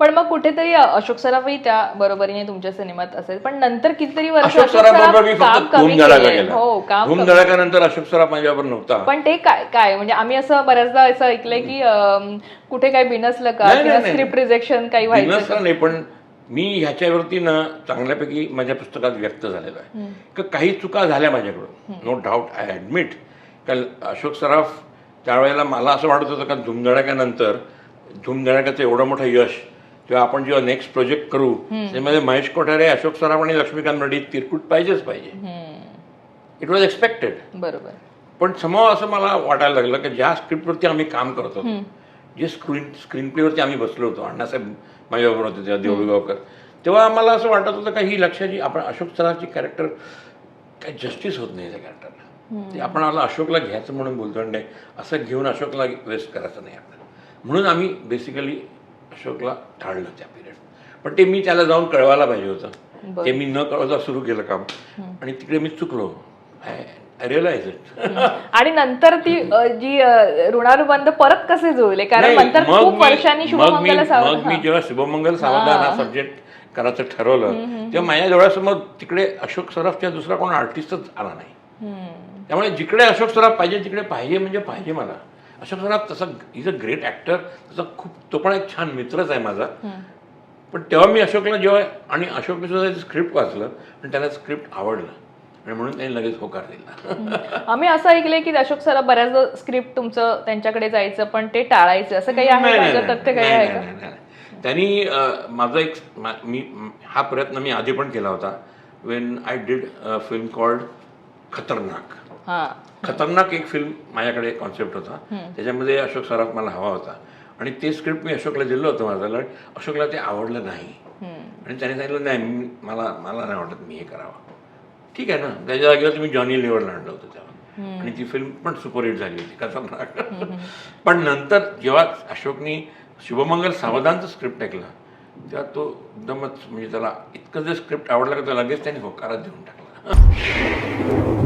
पण मग कुठेतरी अशोक सराफही त्या बरोबरीने तुमच्या सिनेमात असेल. पण नंतर कितीतरी वर्ष अशोक सराफ मी काम फक्त कमी धूम धडाका केलंय. केला. हो काम धूम कमी. धडाकानंतर अशोक सराफ माझ्याबरोबर नव्हता. पण ते काय काय? म्हणजे आम्ही असं बऱ्याचदा असं ऐकलंय की अं, कुठे काही बिनसलं का नाही, किंवा नाही, स्क्रिप्ट रिजेक्शन काही व्हायचं बिनसलं नाही पण मी ह्याच्यावरती ना चांगल्यापैकी माझ्या पुस्तकात व्यक्त झालेलो आहे. का काही चुका झाल्या माझ्याकडून. नो डाऊट आय ॲडमिट कारण अशोक सराफ त्यावेळेला मला असं वाटत होतं का धुमधडाक्यानंतर धुमधडाक्याचं एवढं मोठं यश किंवा आपण जेव्हा नेक्स्ट प्रोजेक्ट करू त्यामध्ये महेश कोठारे अशोक सराफ आणि लक्ष्मीकांत रेड्डी तिरकूट पाहिजेच पाहिजे. इट वॉज एक्सपेक्टेड बरोबर. पण समोर असं मला वाटायला लागलं की ज्या स्क्रिप्टवरती आम्ही काम करत होतो जे स्क्रीन स्क्रीन प्लेवरती आम्ही बसलो होतो अण्णासाहेब माझ्याबरोबर होते तेव्हा देवळगावकर तेव्हा आम्हाला असं वाटत होतं का ही लक्षाची आपण अशोक सराफची कॅरेक्टर काही जस्टिस होत नाही त्या कॅरेक्टरला ते आपण आला अशोकला घ्यायचं म्हणून बोलतो आणि नाही असं घेऊन अशोकला वेस्ट करायचं नाही आपल्याला. म्हणून आम्ही बेसिकली अशोकला टाळलं त्या पिरियड पण ते मी त्याला जाऊन कळवायला पाहिजे होतं. ते मी न कळवता सुरू केलं काम. आणि तिकडे मी चुकलो. रिअलाइज इट आणि नंतर ती जी ऋणानुबंध परत कसे जुळले? कारण नंतर खूप वर्षांनी शुभमंगल मग मी जेव्हा शुभमंगल सावंत हा सब्जेक्ट करायचं ठरवलं तेव्हा माझ्या डोळ्यासमोर तिकडे अशोक सराफच्या दुसरा कोण आर्टिस्टच आला नाही. त्यामुळे जिकडे अशोक सराफ पाहिजे तिकडे पाहिजे म्हणजे पाहिजे मला. अशोक सराफ तसा इज अ ग्रेट ॲक्टर तसा खूप तो पण एक छान मित्रच आहे माझा. पण तेव्हा मी अशोकला जेव्हा आणि अशोकने सुद्धा स्क्रिप्ट वाचलं आणि त्याला स्क्रिप्ट आवडलं. आणि म्हणून त्यांनी लगेच होकार दिला. आम्ही असं ऐकलंय की अशोक सर बऱ्याचदा स्क्रिप्ट तुमचं त्यांच्याकडे जायचं पण ते टाळायचं. असं काही आहे तथ्य काही आहे का. त्यांनी माझा एक मा- मी हा प्रयत्न मी आधी पण केला होता. When I did film called Khatarnak. हा. खतरनाक एक फिल्म माझ्याकडे कॉन्सेप्ट होता. त्याच्यामध्ये अशोक सराफ मला हवा होता. आणि ते स्क्रिप्ट मी अशोकला दिलं होतं माझ्याला अशोकला ते आवडलं नाही. आणि त्याने सांगितलं नाही मला मला नाही वाटत मी हे करावं. ठीक आहे ना. त्याच्या जागेवर तुम्ही जॉनी लिव्हरला आणलं होतं तेव्हा. आणि ती फिल्म पण सुपरहिट झाली होती. खतरनाक पण नंतर जेव्हा अशोकनी शुभमंगल सावधानचं स्क्रिप्ट ऐकलं तेव्हा तो एकदमच म्हणजे त्याला इतकं जे स्क्रिप्ट आवडलं का तो लगेच त्याने होकारात देऊन टाकला.